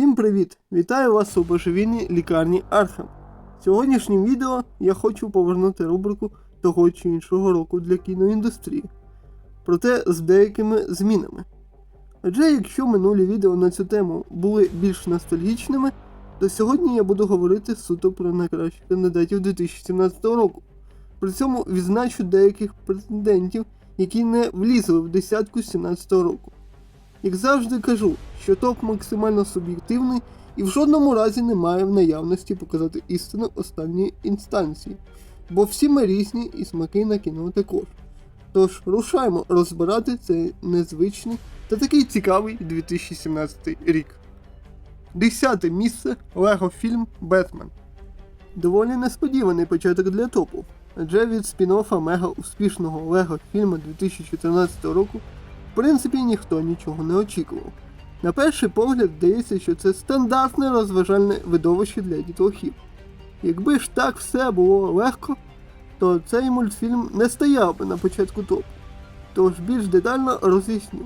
Всім привіт! Вітаю вас у божевільній лікарні Архем. В сьогоднішнім відео я хочу повернути рубрику того чи іншого року для кіноіндустрії. Проте з деякими змінами. Адже якщо минулі відео на цю тему були більш ностальгічними, то сьогодні я буду говорити суто про найкращих кандидатів 2017 року. При цьому відзначу деяких претендентів, які не влізли в десятку 2017 року. Як завжди кажу, що топ максимально суб'єктивний і в жодному разі не має в наявності показати істину останньої інстанції, бо всі ми різні і смаки на кіно також. Тож рушаємо розбирати цей незвичний та такий цікавий 2017 рік. Десяте місце Лего фільм Бетмен. Доволі несподіваний початок для топу, адже від спін-оффа мега успішного Лего фільму 2014 року в принципі ніхто нічого не очікував. На перший погляд здається, що це стандартне розважальне видовище для дітлахів. Якби ж так все було легко, то цей мультфільм не стояв би на початку топу. Тож більш детально роз'ясню.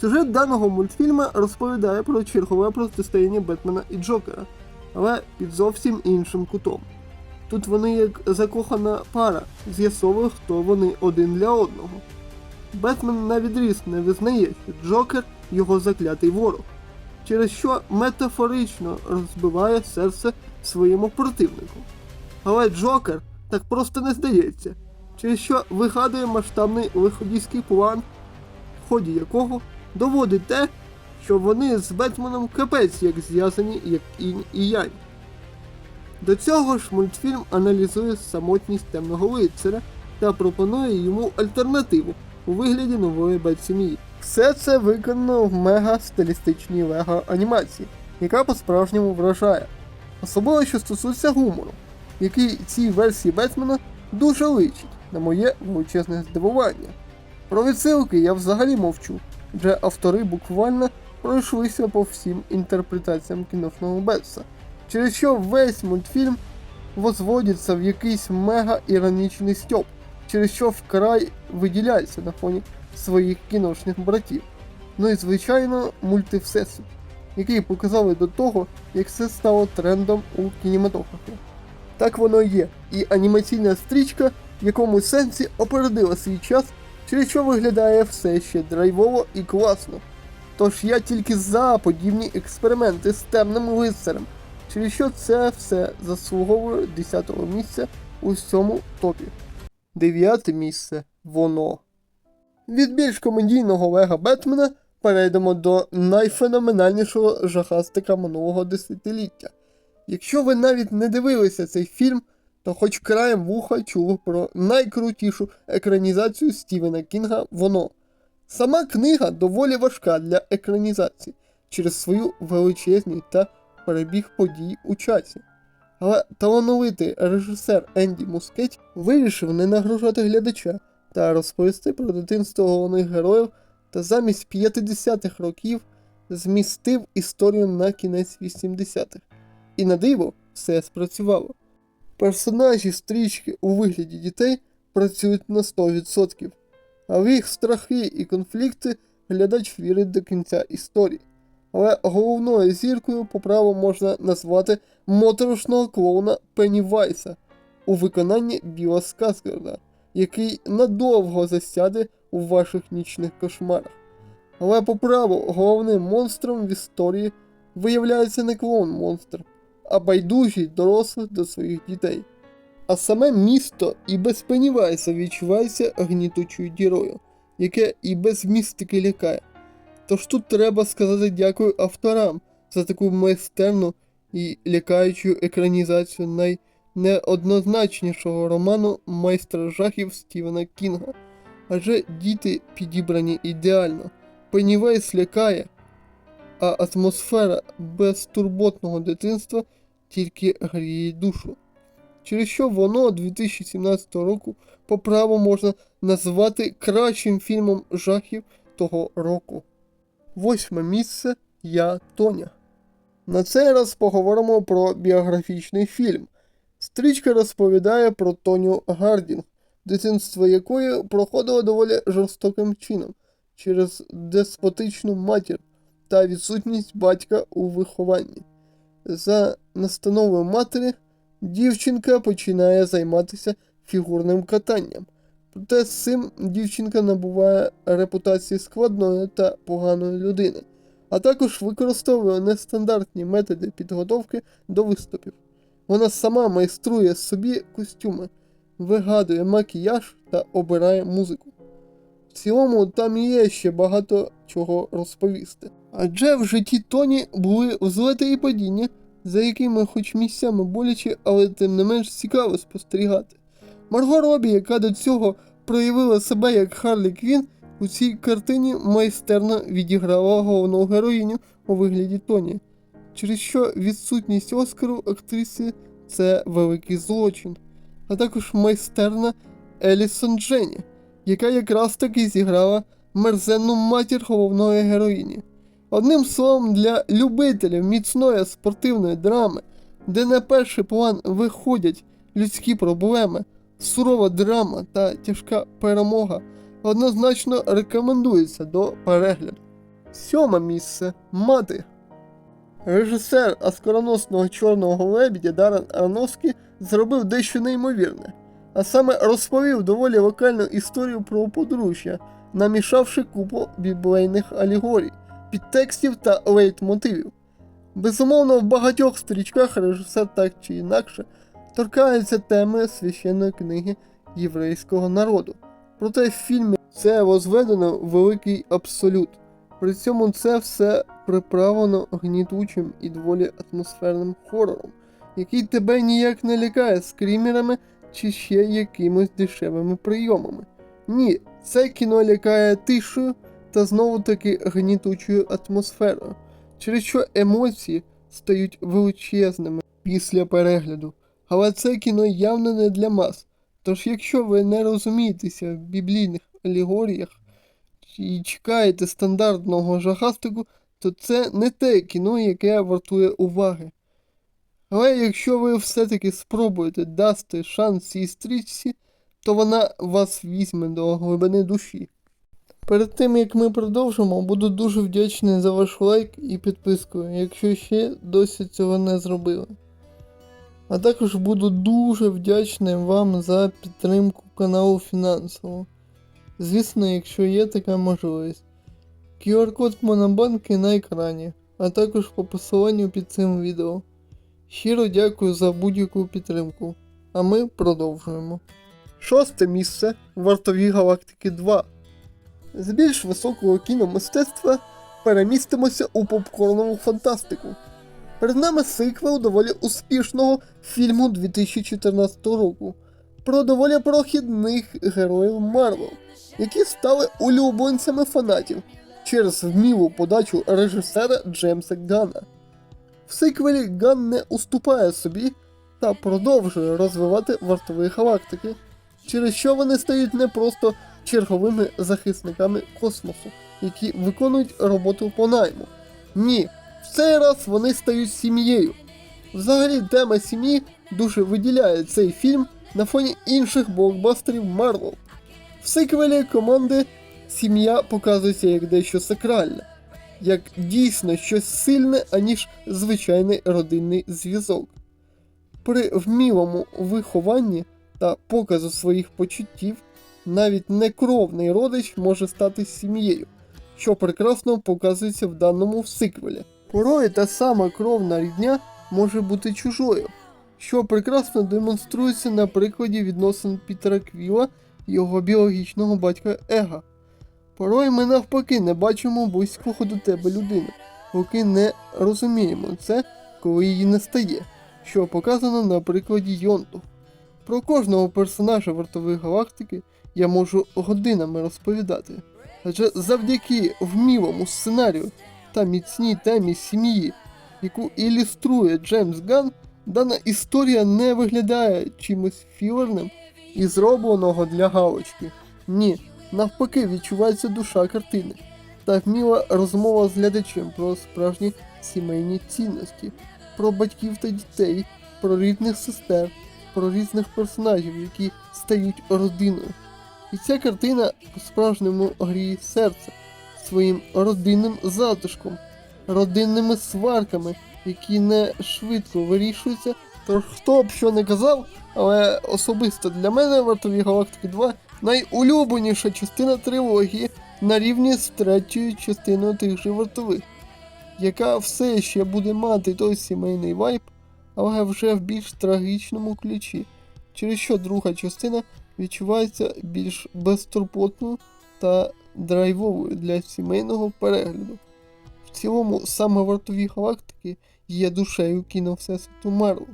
Сюжет даного мультфільма розповідає про чергове протистояння Бетмена і Джокера, але під зовсім іншим кутом. Тут вони як закохана пара, з'ясовує, хто вони один для одного. Бетмен на відріз не визнає, що Джокер його заклятий ворог, через що метафорично розбиває серце своєму противнику. Але Джокер так просто не здається, через що вигадує масштабний лиходійський план, в ході якого доводить те, що вони з Бетменом капець як зв'язані, як інь і янь. До цього ж мультфільм аналізує самотність темного лицаря та пропонує йому альтернативу у вигляді нової бет-сім'ї. Все це виконано в мега стилістичній лего анімації, яка по-справжньому вражає. Особливо, що стосується гумору, який цій версії Бетмена дуже личить, на моє величезне здивування. Про відсилки я взагалі мовчу, адже автори буквально пройшлися по всім інтерпретаціям кіношного Бетса, через що весь мультфільм возводиться в якийсь мега іронічний стьоп, через що вкрай виділяється на фоні своїх кіношних братів. Ну і звичайно, мультивсесвіт, який показали до того, як це стало трендом у кінематографі. Так воно є, і анімаційна стрічка в якомусь сенсі опередила свій час, через що виглядає все ще драйвово і класно. Тож я тільки за подібні експерименти з темним лицарем, через що це все заслуговує 10-го місця у цьому топі. Дев'яте місце воно. Від більш комедійного Лего Бетмена перейдемо до найфеноменальнішого жахастика минулого десятиліття. Якщо ви навіть не дивилися цей фільм, то хоч краєм вуха чули про найкрутішу екранізацію Стівена Кінга воно. Сама книга доволі важка для екранізації через свою величезність та перебіг подій у часі. Але талановитий режисер Енді Мускеть вирішив не нагружати глядача та розповісти про дитинство головних героїв та замість 50-х років змістив історію на кінець 80-х. І на диво все спрацювало. Персонажі стрічки у вигляді дітей працюють на 100%, а в їх страхи і конфлікти глядач вірить до кінця історії. Але головною зіркою по праву можна назвати моторошного клоуна Пеннівайса у виконанні Біла Скасгарда, який надовго засяде у ваших нічних кошмарах. Але по праву головним монстром в історії виявляється не клоун-монстр, а байдужий дорослих до своїх дітей. А саме місто і без Пеннівайса відчувається гнітучою дірою, яке і без містики лякає. Тож тут треба сказати дякую авторам за таку майстерну і лякаючу екранізацію найнеоднозначнішого роману майстра жахів Стівена Кінга. Адже діти підібрані ідеально. Пеннівейс лякає, а атмосфера безтурботного дитинства тільки гріє душу. Через що воно 2017 року по праву можна назвати кращим фільмом жахів того року. Восьме місце Я Тоня. На цей раз поговоримо про біографічний фільм. Стрічка розповідає про Тоню Гардінг, дитинство якої проходило доволі жорстоким чином через деспотичну матір та відсутність батька у вихованні. За настановою матері дівчинка починає займатися фігурним катанням. Проте з цим дівчинка набуває репутації складної та поганої людини, а також використовує нестандартні методи підготовки до виступів. Вона сама майструє собі костюми, вигадує макіяж та обирає музику. В цілому там є ще багато чого розповісти. Адже в житті Тоні були взлети і падіння, за якими хоч місцями боляче, але тим не менш цікаво спостерігати. Марго Робі, яка до цього проявила себе як Харлі Квін, у цій картині майстерно відіграла головну героїню у вигляді Тоні, через що відсутність Оскару актриси це великий злочин, а також майстерна Елісон Дженні, яка якраз таки зіграла мерзенну матір головної героїні. Одним словом, для любителів міцної спортивної драми, де на перший план виходять людські проблеми, сурова драма та тяжка перемога, однозначно рекомендується до перегляду. Сьоме місце мати. Режисер оскароносного чорного лебідя Даррен Аронофскі зробив дещо неймовірне, а саме розповів доволі локальну історію про подружжя, намішавши купу біблейних алегорій, підтекстів та лейтмотивів. Безумовно, в багатьох стрічках режисер так чи інакше торкається теми священної книги єврейського народу. Проте в фільмі це возведено в великий абсолют. При цьому це все приправлено гнітучим і доволі атмосферним хорором, який тебе ніяк не лякає скрімерами чи ще якимось дешевими прийомами. Ні, це кіно лякає тишою та знову таки гнітучою атмосферою, через що емоції стають величезними після перегляду. Але це кіно явно не для мас. Тож, якщо ви не розумієтеся в біблійних алегоріях і чекаєте стандартного жахастику, то це не те кіно, яке вартує уваги. Але якщо ви все-таки спробуєте дасти шанс цій стрічці, то вона вас візьме до глибини душі. Перед тим як ми продовжимо, буду дуже вдячний за ваш лайк і підписку, якщо ще досі цього не зробили. А також буду дуже вдячний вам за підтримку каналу фінансово. Звісно, якщо є така можливість. QR-код Монобанки на екрані, а також по посиланню під цим відео. Щиро дякую за будь-яку підтримку. А ми продовжуємо. Шосте місце Вартові Галактики 2. З більш високого кіномистецтва перемістимося у попкорнову фантастику. Перед нами сиквел доволі успішного фільму 2014 року про доволі прохідних героїв Марвел, які стали улюбленцями фанатів через вмілу подачу режисера Джеймса Ганна. В сиквелі Ган не уступає собі та продовжує розвивати вартові галактики, через що вони стають не просто черговими захисниками космосу, які виконують роботу по найму. Ні, цей раз вони стають сім'єю. Взагалі, тема сім'ї дуже виділяє цей фільм на фоні інших блокбастерів Марвел. В сиквелі команди сім'я показується як дещо сакральне, як дійсно щось сильне, аніж звичайний родинний зв'язок. При вмілому вихованні та показу своїх почуттів навіть некровний родич може стати сім'єю, що прекрасно показується в даному сиквелі. Порой та сама кровна рідня може бути чужою, що прекрасно демонструється на прикладі відносин Пітера Квіла і його біологічного батька Ега. Порой ми навпаки не бачимо близького до тебе людину, поки не розуміємо це, коли її не стає, що показано на прикладі Йонту. Про кожного персонажа вартової галактики я можу годинами розповідати. Адже завдяки вмілому сценарію та міцній темі сім'ї, яку ілюструє Джеймс Ган, дана історія не виглядає чимось філерним і зробленого для галочки. Ні, навпаки, відчувається душа картини та вміла розмова з глядачем про справжні сімейні цінності, про батьків та дітей, про рідних сестер, про різних персонажів, які стають родиною. І ця картина по-справжньому гріє серце своїм родинним затишком, родинними сварками, які не швидко вирішуються. Тож хто б що не казав, але особисто для мене Вартові Галактики 2 найулюбленіша частина трилогії на рівні з третьою частиною тих же вартових, яка все ще буде мати той сімейний вайб, але вже в більш трагічному ключі, через що друга частина відчувається більш безтурботною та драйвовою для сімейного перегляду. В цілому саме вартові галактики є душею кіно Всесвіту Марвел.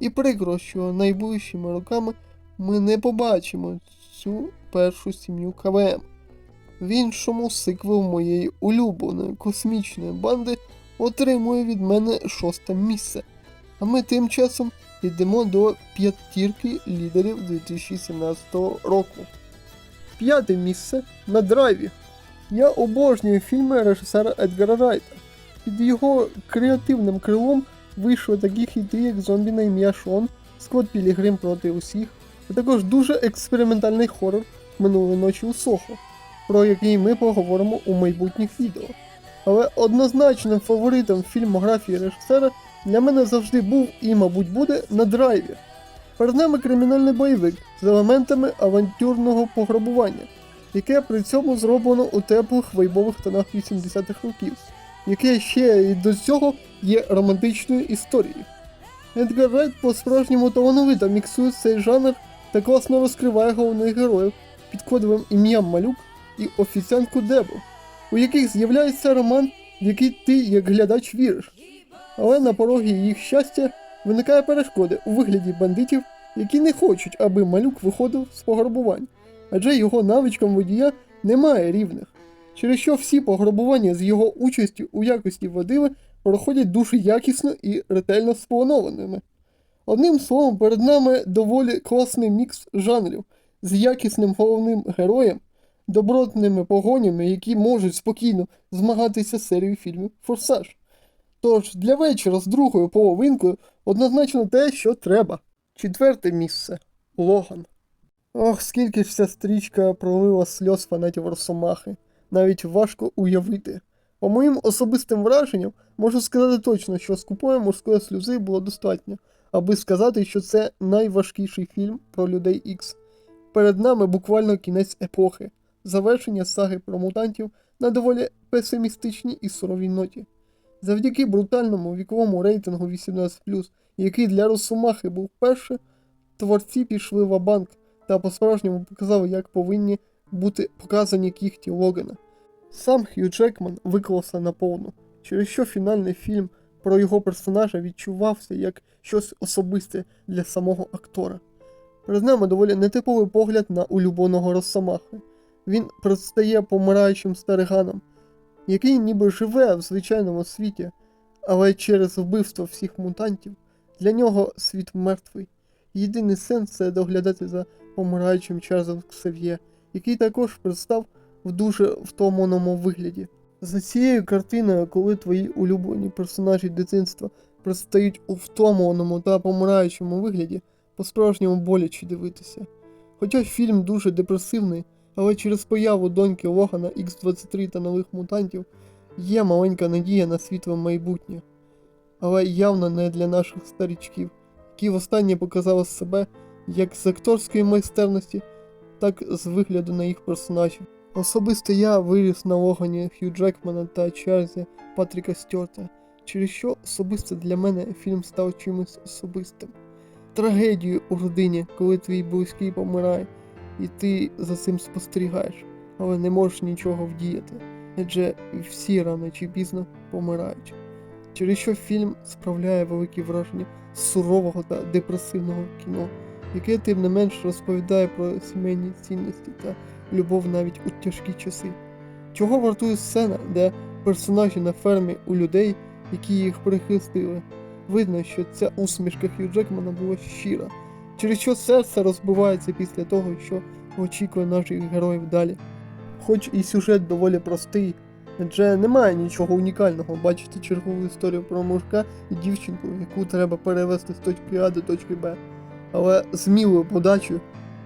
І прикро, що найближчими роками ми не побачимо цю першу сім'ю КВМ. В іншому сиквел моєї улюбленої космічної банди отримує від мене шосте місце. А ми тим часом йдемо до п'ятірки лідерів 2017 року. П'яте місце на драйві. Я обожнюю фільми режисера Едгара Райта. Під його креативним крилом вийшли такі хіти, як зомбі на ім'я Шон, Скотт Пілігрим проти усіх, а також дуже експериментальний хорор минулої ночі у Сохо, про який ми поговоримо у майбутніх відео. Але однозначним фаворитом фільмографії режисера для мене завжди був і, мабуть, буде на драйві. Перед нами кримінальний бойовик з елементами авантюрного пограбування, яке при цьому зроблено у теплих вайбових тонах 80-х років, яке ще й до цього є романтичною історією. Едгар Райт по-справжньому талановито міксує цей жанр та класно розкриває головних героїв під кодовим ім'ям Малюк і офіціантку Дебу, у яких з'являється роман, в який ти, як глядач, віриш. Але на порогі їх щастя виникає перешкоди у вигляді бандитів, які не хочуть, аби малюк виходив з пограбувань, адже його навичкам водія немає рівних, через що всі пограбування з його участю у якості водили проходять дуже якісно і ретельно спланованими. Одним словом, перед нами доволі класний мікс жанрів з якісним головним героєм, добротними погонями, які можуть спокійно змагатися з серією фільмів Форсаж. Тож для вечора з другою половинкою однозначно те, що треба. Четверте місце Логан. Ох, скільки ж ця стрічка пролила сльоз фанатів Росомахи. Навіть важко уявити. По моїм особистим враженням, можу сказати точно, що скупої морської сльози було достатньо, аби сказати, що це найважкіший фільм про людей Ікс. Перед нами буквально кінець епохи, завершення саги про мутантів на доволі песимістичній і суровій ноті. Завдяки брутальному віковому рейтингу 18, який для Росомахи був перший, творці пішли в банк та по-справжньому показали, як повинні бути показані кіхті Логана. Сам Хью Джекман виклався наповну, через що фінальний фільм про його персонажа відчувався як щось особисте для самого актора. Перед нами доволі нетиповий погляд на улюбленого Росомахи. Він предстає помираючим стариганом, який ніби живе в звичайному світі, але через вбивство всіх мутантів для нього світ мертвий. Єдиний сенс це доглядати за помираючим Чарльзом Ксав'є, який також представ в дуже втомленому вигляді. За цією картиною, коли твої улюблені персонажі дитинства предстають у втомленому та помираючому вигляді, по-справжньому боляче дивитися. Хоча фільм дуже депресивний, але через появу доньки Логана X23 та нових мутантів є маленька надія на світле майбутнє. Але явно не для наших старічків, які востаннє показали себе як з акторської майстерності, так з вигляду на їх персонажів. Особисто я виріс на Логані Хью Джекмана та Чарльзі Патріка Стюарта, через що особисто для мене фільм став чимось особистим. Трагедією у родині, коли твій близький помирає, і ти за цим спостерігаєш, але не можеш нічого вдіяти, адже всі рано чи пізно помирають. Через що фільм справляє великі враження сурового та депресивного кіно, яке тим не менш розповідає про сімейні цінності та любов навіть у тяжкі часи. Чого вартує сцена, де персонажі на фермі у людей, які їх прихистили, видно, що ця усмішка Хью Джекмана була щира, через що серце розбивається після того, що очікує наших героїв далі. Хоч і сюжет доволі простий, адже немає нічого унікального бачити чергову історію про мужика і дівчинку, яку треба перевести з точки А до точки Б. Але з мілою подачею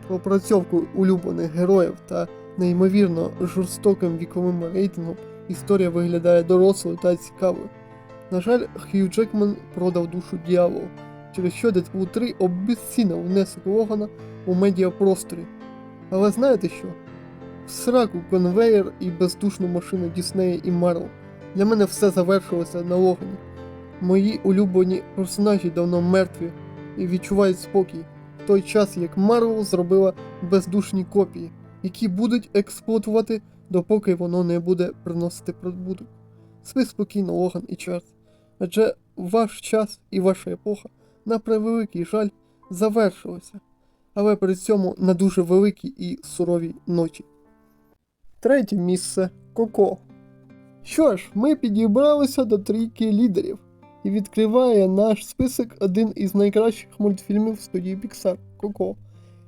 пропрацьовку улюблених героїв та неймовірно жорстоким віковим рейтингом історія виглядає дорослою та цікавою. На жаль, Хью Джекман продав душу дьяволу, через що Deadpool 3 обезцінив внесок Логана у медіапросторі. Але знаєте що? В сраку конвейер і бездушну машину Діснея і Марвел. Для мене все завершилося на Логані. Мої улюблені персонажі давно мертві і відчувають спокій, в той час як Марвел зробила бездушні копії, які будуть експлуатувати, допоки воно не буде приносити прибуток. Спи спокійно, Логан і Чарльз, адже ваш час і ваша епоха, на превеликий жаль, завершилася, але при цьому на дуже великій і суровій ноті. Третє місце Коко. Що ж, ми підібралися до трійки лідерів, і відкриває наш список один із найкращих мультфільмів студії Pixar Коко.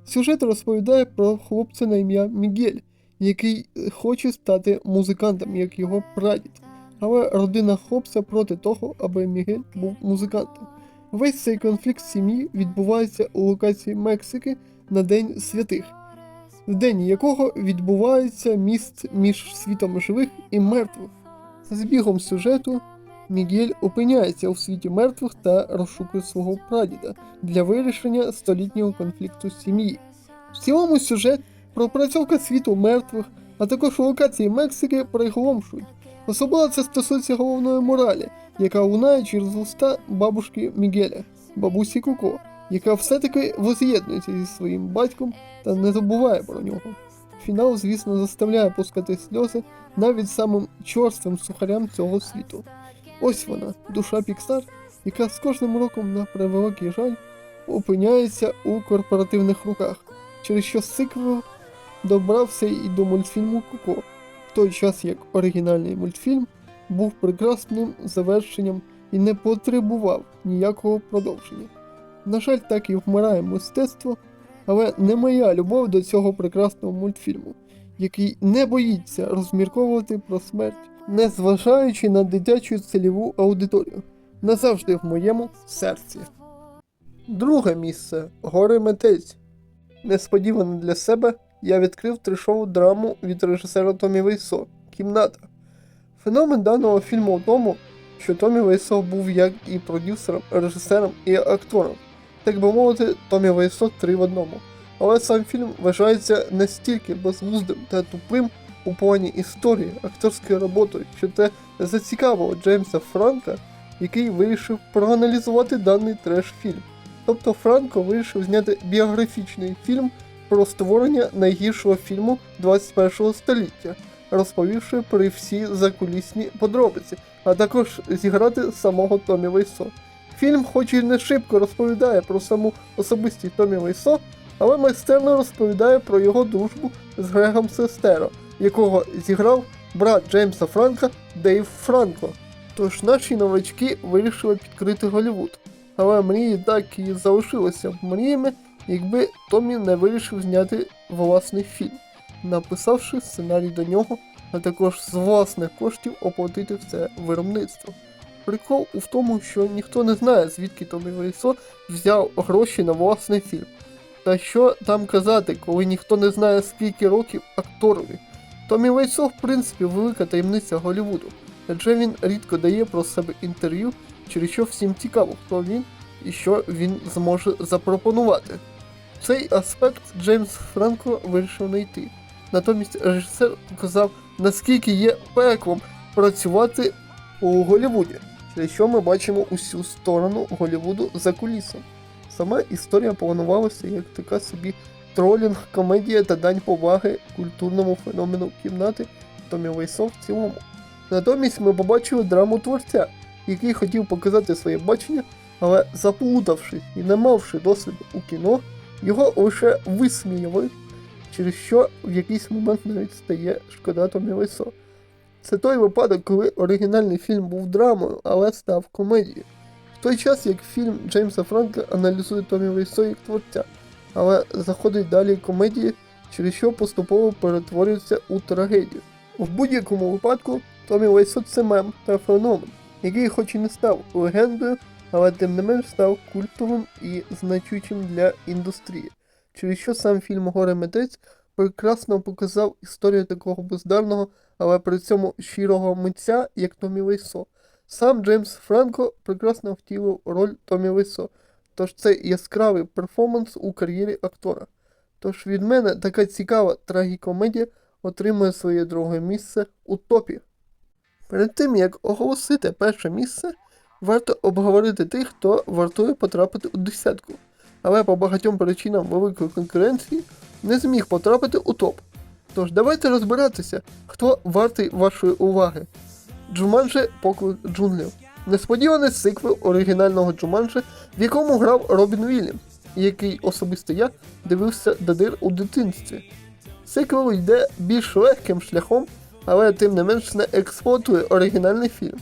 Сюжет розповідає про хлопця на ім'я Мігель, який е, хоче стати музикантом, як його прадід. Але родина хлопця проти того, аби Мігель був музикантом. Весь цей конфлікт сім'ї відбувається у локації Мексики на День святих, в день якого відбувається міст між світом живих і мертвих. За збігом сюжету Мігель опиняється у світі мертвих та розшукує свого прадіда для вирішення столітнього конфлікту сім'ї. В цілому сюжет пропрацьовка світу мертвих, а також локації Мексики приголомшують. Особливо це стосується головної моралі, яка лунає через уста бабушки Мігеля, бабусі Коко, яка все-таки воз'єднується зі своїм батьком та не забуває про нього. Фінал, звісно, заставляє пускати сльози навіть самим чорствим сухарям цього світу. Ось вона, душа Піксар, яка з кожним роком на превеликий жаль опиняється у корпоративних руках, через що сиквел добрався і до мультфільму Коко, в той час як оригінальний мультфільм був прекрасним завершенням і не потребував ніякого продовження. На жаль, так і вмирає мистецтво, але не моя любов до цього прекрасного мультфільму, який не боїться розмірковувати про смерть, незважаючи на дитячу цільову аудиторію, назавжди в моєму серці. Друге місце Горе Метець. Несподівано для себе я відкрив трешову драму від режисера Томі Вейсо Кімната. Феномен даного фільму у тому, що Томі Вейсо був як і продюсером, режисером і актором. Так би мовити, Томі Вейсо три в одному. Але сам фільм вважається настільки безглуздим та тупим у плані історії, акторської роботи, що це зацікавило Джеймса Франка, який вирішив проаналізувати даний треш-фільм. Тобто Франко вирішив зняти біографічний фільм про створення найгіршого фільму 21 століття, розповівши про всі закулісні подробиці, а також зіграти самого Томі Вейсо. Фільм, хоч і не шибко розповідає про саму особистість Томі Вейсо, але майстерно розповідає про його дружбу з Грегом Сестеро, якого зіграв брат Джеймса Франка Дейв Франко. Тож наші новачки вирішили підкрити Голлівуд. Але мрії так і залишилися мріями, якби Томі не вирішив зняти власний фільм, написавши сценарій до нього, а також з власних коштів оплатити все виробництво. Прикол у тому, що ніхто не знає, звідки Томі Вейсо взяв гроші на власний фільм. Та що там казати, коли ніхто не знає, скільки років акторові. Томі Вейсо, в принципі, велика таємниця Голлівуду, адже він рідко дає про себе інтерв'ю, через що всім цікаво, хто він і що він зможе запропонувати. Цей аспект Джеймс Франко вирішив знайти. Натомість режисер показав, наскільки є пеклом працювати у Голлівуді, через що ми бачимо усю сторону Голлівуду за кулісом. Сама історія планувалася як така собі тролінг, комедія та дань поваги культурному феномену кімнати Томі Вейсо в цілому. Натомість ми побачили драму творця, який хотів показати своє бачення, але заплутавшись і не мавши досвіду у кіно, його лише висміяли, через що в якийсь момент навіть стає шкода Томі Вейсо. Це той випадок, коли оригінальний фільм був драмою, але став комедією. В той час як фільм Джеймса Франка аналізує Томі Вейсо як творця, але заходить далі комедії, через що поступово перетворюється у трагедію. В будь-якому випадку Томі Вейсо це мем та феномен, який хоч і не став легендою, але тим не менш став культовим і значущим для індустрії, через що сам фільм Горе Метець прекрасно показав історію такого бездарного, але при цьому щирого митця, як Томі Вейсо. Сам Джеймс Франко прекрасно втілив роль Томі Вейсо, тож це яскравий перформанс у кар'єрі актора. Тож від мене така цікава трагікомедія отримує своє друге місце у топі. Перед тим як оголосити перше місце, варто обговорити тих, хто вартує потрапити у десятку, але по багатьом причинам великої конкуренції не зміг потрапити у топ. Тож давайте розбиратися, хто вартий вашої уваги. Джуманджі Поклик джунглів. Несподіваний сиквел оригінального Джуманджі, в якому грав Робін Вільямс, який особисто я дивився до дир у дитинстві. Сиквел йде більш легким шляхом, але тим не менш не експлуатує оригінальний фільм.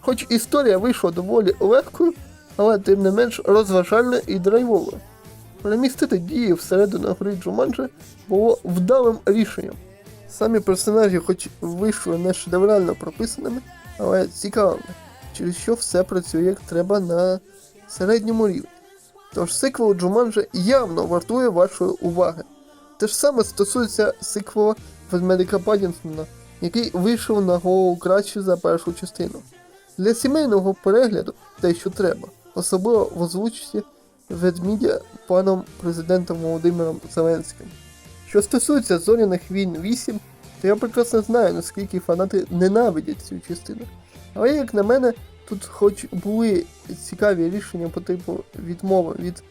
Хоч історія вийшла доволі легкою, але тим не менш розважальною і драйвовою. Перемістити дії всередину гри Джуманджі було вдалим рішенням. Самі персонажі, хоч вийшли не шедеврально прописаними, але цікавими, через що все працює як треба на середньому рівні. Тож сиквел Джуманджі явно вартує вашої уваги. Те ж саме стосується сиквела Ведмедика Паддінсона, який вийшов на голову краще за першу частину. Для сімейного перегляду те, що треба, особливо в озвучці ведмідя паном президентом Володимиром Зеленським. Що стосується зоряних війн 8, то я прекрасно знаю, наскільки фанати ненавидять цю частину. Але, як на мене, тут хоч були цікаві рішення по типу відмови від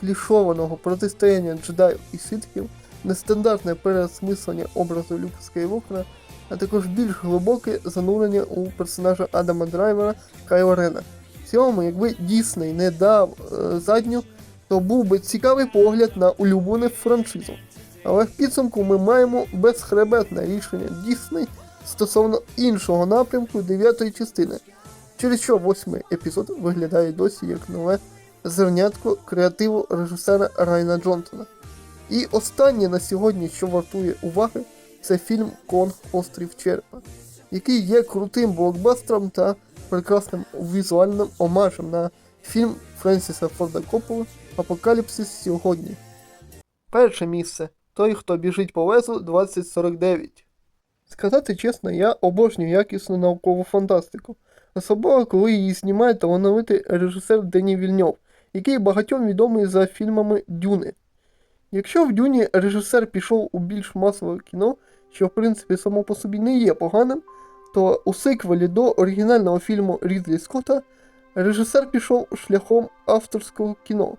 клішованого протистояння джедаїв і ситхів, нестандартне переосмислення образу Люка Скайвокера, а також більш глибоке занурення у персонажа Адама Драйвера Кайло Рена. В цілому, якби Дісней не дав е, задню, то був би цікавий погляд на улюблену франшизу. Але в підсумку ми маємо безхребетне рішення Дісней стосовно іншого напрямку дев'ятої частини, через що восьмий епізод виглядає досі як нове зернятко креативу режисера Райна Джонсона. І останнє на сьогодні, що вартує уваги, це фільм Конг Острів Черепа, який є крутим блокбастером та прекрасним візуальним омажем на фільм Френсіса Форда Копполи Апокаліпсис сьогодні. Перше місце. Той, хто біжить по лезу 2049. Сказати чесно, я обожнюю якісну наукову фантастику, особливо коли її знімає талановитий режисер Дені Вільньов, який багатьом відомий за фільмами Дюни. Якщо в Дюні режисер пішов у більш масове кіно, що в принципі само по собі не є поганим, то у сиквелі до оригінального фільму Різлі Скотта режисер пішов шляхом авторського кіно.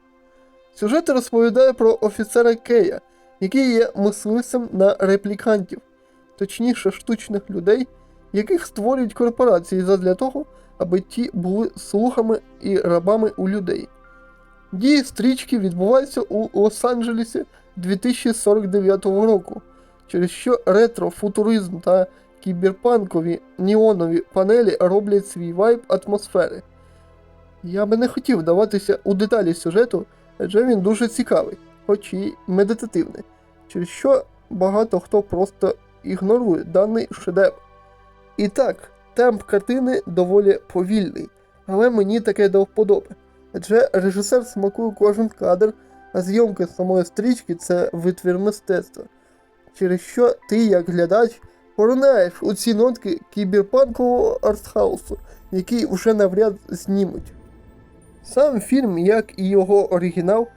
Сюжет розповідає про офіцера Кея, який є мисливцем на реплікантів, точніше штучних людей, яких створюють корпорації задля того, аби ті були слухами і рабами у людей. Дії стрічки відбуваються у Лос-Анджелесі 2049 року, через що ретро-футуризм та кіберпанкові неонові панелі роблять свій вайб атмосфери. Я би не хотів вдаватися у деталі сюжету, адже він дуже цікавий, хоч і медитативний, через що багато хто просто ігнорує даний шедевр. І так, темп картини доволі повільний, але мені таке до вподоби. Адже режисер смакує кожен кадр, а зйомка самої стрічки це витвір мистецтва, через що ти, як глядач, поринаєш у ці нотки кіберпанкового артхаусу, який вже навряд знімуть. Сам фільм, як і його оригінал,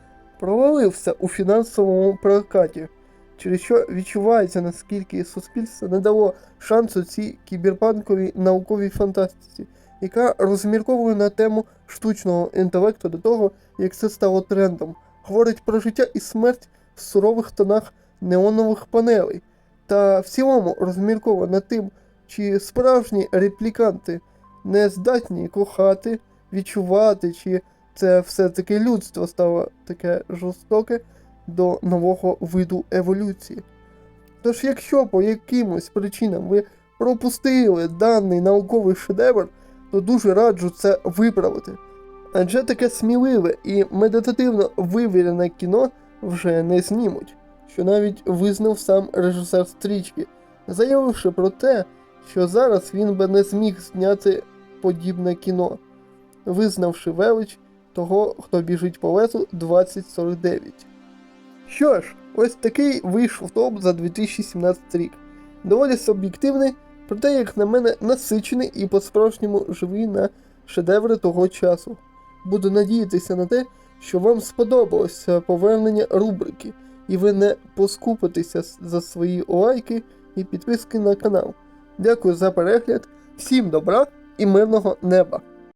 провалився у фінансовому прокаті, через що відчувається, наскільки суспільство не дало шансу цій кіберпанковій науковій фантастиці, яка розмірковує на тему штучного інтелекту до того, як це стало трендом, говорить про життя і смерть в сурових тонах неонових панелей, та в цілому розмірковує над тим, чи справжні репліканти не здатні кохати, відчувати, чи це все-таки людство стало таке жорстоке до нового виду еволюції. Тож, якщо по якимось причинам ви пропустили даний науковий шедевр, то дуже раджу це виправити. Адже таке сміливе і медитативно вивірене кіно вже не знімуть, що навіть визнав сам режисер стрічки, заявивши про те, що зараз він би не зміг зняти подібне кіно, визнавши велич того, хто біжить по лесу 2049. Що ж, ось такий вийшов топ за 2017 рік. Доволі суб'єктивний, Проте, як на мене, насичений і по-справжньому живий на шедеври того часу. Буду надіятися на те, що вам сподобалося повернення рубрики, і ви не поскупитеся за свої лайки і підписки на канал. Дякую за перегляд, всім добра і мирного неба!